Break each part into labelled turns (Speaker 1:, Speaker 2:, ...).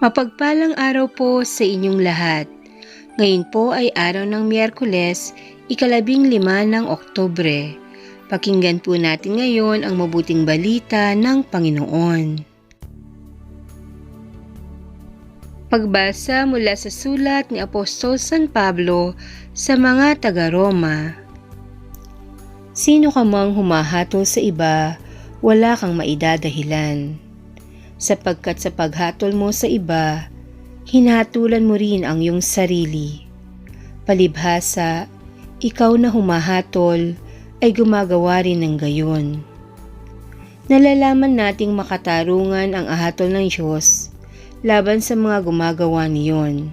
Speaker 1: Mapagpalang araw po sa inyong lahat. Ngayon po ay araw ng Miyerkules, ikalabing lima ng Oktubre. Pakinggan po natin ngayon ang mabuting balita ng Panginoon. Pagbasa mula sa sulat ni Apostol San Pablo sa mga taga-Roma. Sino ka mang humahatol sa iba, wala kang maidadahilan sapagkat sa paghatol mo sa iba, hinatulan mo rin ang iyong sarili. Palibhasa, ikaw na humahatol ay gumagawa rin ng gayon. Nalalaman nating makatarungan ang ahatol ng Diyos laban sa mga gumagawa niyon.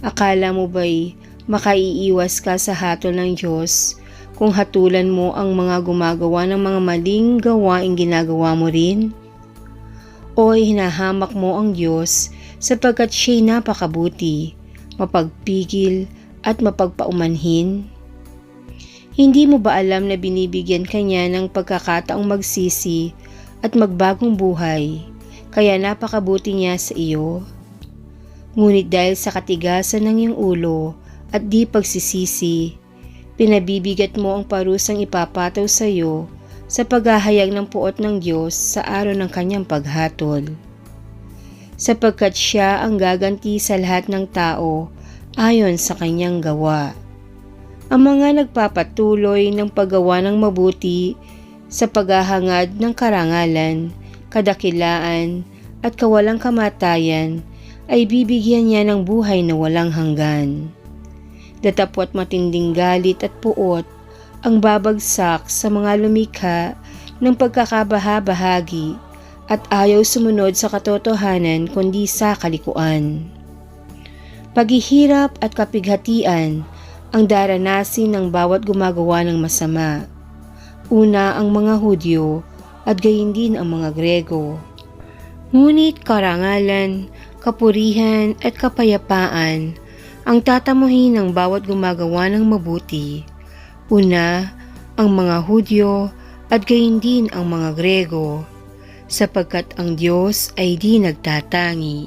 Speaker 1: Akala mo ba'y makaiiwas ka sa hatol ng Diyos kung hatulan mo ang mga gumagawa ng mga maling gawaing ginagawa mo rin? O hinahamak mo ang Diyos sapagkat siya'y napakabuti, mapagpigil at mapagpaumanhin? Hindi mo ba alam na binibigyan ka niya ng pagkakataong magsisi at magbagong buhay, kaya napakabuti niya sa iyo? Ngunit dahil sa katigasan ng iyong ulo at di pagsisisi, pinabibigat mo ang parusang ipapataw sa iyo sa paghahayag ng puot ng Diyos sa araw ng kanyang paghatol. Sapagkat siya ang gaganti sa lahat ng tao ayon sa kanyang gawa. Ang mga nagpapatuloy ng paggawa ng mabuti sa paghahangad ng karangalan, kadakilaan at kawalang kamatayan ay bibigyan niya ng buhay na walang hanggan. Datapwat matinding galit at puot ang babagsak sa mga lumikha ng pagkakabaha-bahagi at ayaw sumunod sa katotohanan kundi sa kalikuan. Paghihirap at kapighatian ang daranasin ng bawat gumagawa ng masama. Una ang mga Hudyo at gayon din ang mga Grego. Ngunit karangalan, kapurihan at kapayapaan ang tatamuhin ng bawat gumagawa ng mabuti Una, ang mga Hudyo at gayon din ang mga Grego, sapagkat ang Diyos ay di nagtatangi.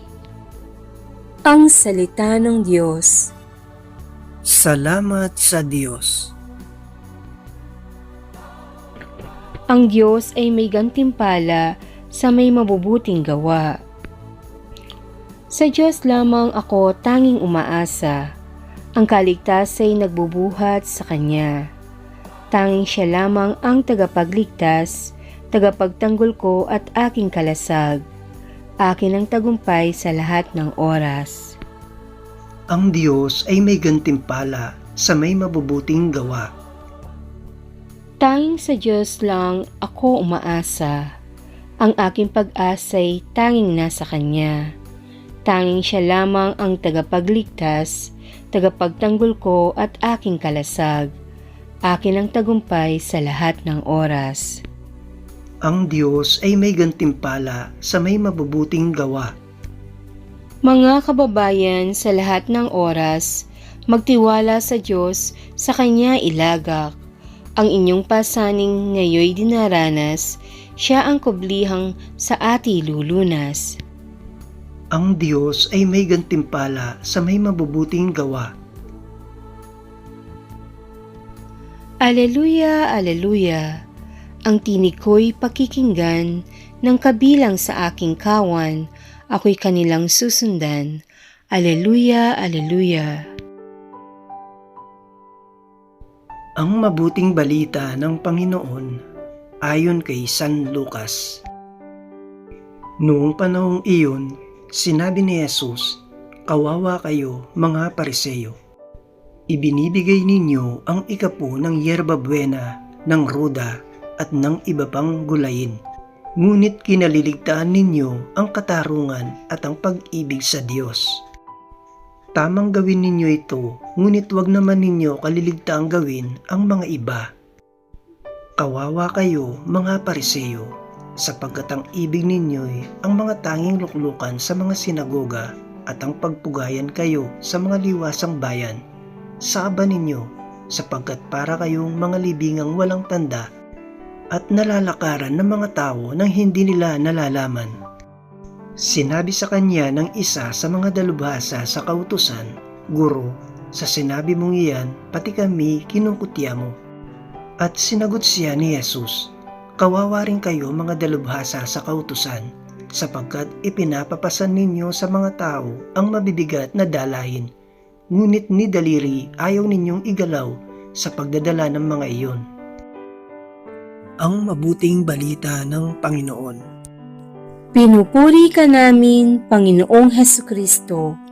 Speaker 1: Ang Salita ng Diyos
Speaker 2: Salamat sa Diyos.
Speaker 1: Ang Diyos ay may gantimpala sa may mabubuting gawa. Sa Diyos lamang ako tanging umaasa. Ang kaligtas ay nagbubuhat sa Kanya. Tanging siya lamang ang tagapagligtas, tagapagtanggol ko at aking kalasag. Akin ang tagumpay sa lahat ng oras.
Speaker 2: Ang Diyos ay may gantimpala sa may mabubuting gawa.
Speaker 1: Tanging sa Diyos lang ako umaasa. Ang aking pag-asa'y tanging nasa Kanya. Tanging siya lamang ang tagapagligtas, tagapagtanggol ko at aking kalasag akin ang tagumpay sa lahat ng oras.
Speaker 2: Ang Diyos ay may gantimpala sa may mabubuting gawa.
Speaker 1: Mga kababayan sa lahat ng oras, magtiwala sa Diyos sa Kanya ilagak. Ang inyong pasaning ngayoy dinaranas, siya ang kublihang sa ati lulunas.
Speaker 2: Ang Diyos ay may gantimpala sa may mabubuting gawa.
Speaker 1: Aleluya, aleluya. Ang tinig ko'y pakikinggan ng kabilang sa aking kawan. Ako'y kanilang susundan. Aleluya, aleluya.
Speaker 2: Ang mabuting balita ng Panginoon ayon kay San Lucas. Noong panahong iyon, sinabi ni Jesus, Kawawa kayo mga pariseyo Ibinibigay ninyo ang ikapo ng yerba buena, ng ruda at ng iba pang gulayin. Ngunit kinaliligtaan ninyo ang katarungan at ang pag-ibig sa Diyos. Tamang gawin ninyo ito, ngunit wag naman ninyo kaliligtaang gawin ang mga iba. Kawawa kayo mga pariseyo, sapagkat ang ibig ninyo'y ang mga tanging luklukan sa mga sinagoga at ang pagpugayan kayo sa mga liwasang bayan saba ninyo sapagkat para kayong mga libingang walang tanda at nalalakaran ng mga tao nang hindi nila nalalaman. Sinabi sa kanya ng isa sa mga dalubhasa sa kautusan, Guro, sa sinabi mong iyan, pati kami kinukutya mo. At sinagot siya ni Jesus, Kawawa rin kayo mga dalubhasa sa kautusan, sapagkat ipinapapasan ninyo sa mga tao ang mabibigat na dalahin. Ngunit ni daliri ayaw ninyong igalaw sa pagdadala ng mga iyon. Ang mabuting balita ng Panginoon.
Speaker 1: Pinupuri ka namin, Panginoong Heso Kristo.